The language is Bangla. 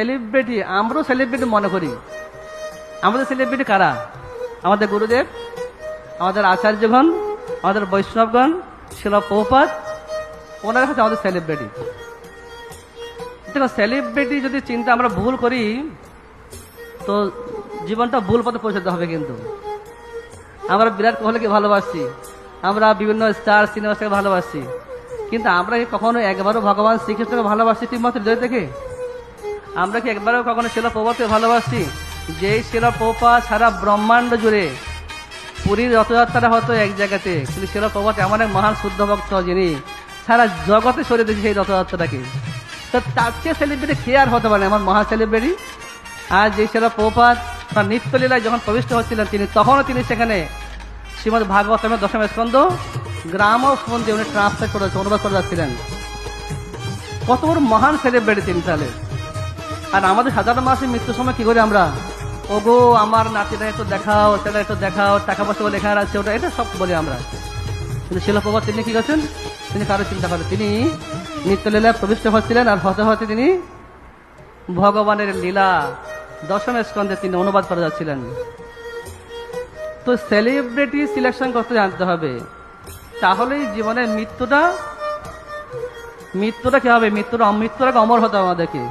সেলিব্রিটি আমরাও সেলিব্রিটি মনে করি। আমাদের সেলিব্রিটি কারা? আমাদের গুরুদেব, আমাদের আচার্যগণ, আমাদের বৈষ্ণবগণ, শিল পৌপাত ওনারা হচ্ছে আমাদের সেলিব্রিটি দেখো সেলিব্রিটি যদি চিন্তা আমরা ভুল করি, তো জীবনটা ভুল পথে পৌঁছাতে হবে কিন্তু। আমরা বিরাট কোহলিকে ভালোবাসছি আমরা বিভিন্ন স্টার সিনেমাকে ভালোবাসছি কিন্তু আমরা কখনো একবারও ভগবান শ্রীকৃষ্ণকে ভালোবাসছি ঠিকমতো হৃদয় থেকে? আমরা কি একবারও কখনো শিলা প্রভাতকে ভালোবাসি? যেই শিলা পোপা সারা ব্রহ্মাণ্ড জুড়ে পুরীর রথযাত্রাটা হতো এক জায়গাতে, কিন্তু শিলা প্রভাত এমন এক মহান শুদ্ধ ভক্ত যিনি সারা জগতে সরিয়ে দিয়েছে সেই রথযাত্রাটাকে। তো তার চেয়ে সেলিব্রিটি কে আর হতে পারে আমার মহা সেলিব্রিটি আর যে শিলা প্রপাত তার নিত্যলীলায় যখন প্রবিষ্ট হচ্ছিলেন, তিনি তখনও তিনি সেখানে শ্রীমদ ভাগবতমের দশম স্কন্দ গ্রাম ফোন দিয়ে উনি ট্রান্সলেট করেছে অনুবাদ করে যাচ্ছিলেন। কত বড় মহান সেলিব্রিটি তিনি তাহলে। আর আমাদের সাধারণ মানুষের মৃত্যুর সময় কি করি আমরা? ওগো, আমার নাতিটা একটু দেখাও সেটা একটু দেখাও, টাকা পয়সা লেখা আছে ওটা এটা সব বলি আমরা। কিন্তু শিলপ্রভাত তিনি কি করছেন? তিনি কারও চিন্তা করেন। তিনি নিত্যলীলায় প্রবিষ্ট হচ্ছিলেন আর হতে হতে তিনি ভগবানের লীলা দশম স্কন্ধে তিনি অনুবাদ করে যাচ্ছিলেন। তো সেলিব্রিটি সিলেকশন করতে জানতে হবে। তাহলেই জীবনের মৃত্যুটা মৃত্যুটা কি হবে? মৃত্যুটা মৃত্যুটাকে অমর হতে হবে আমাদেরকে।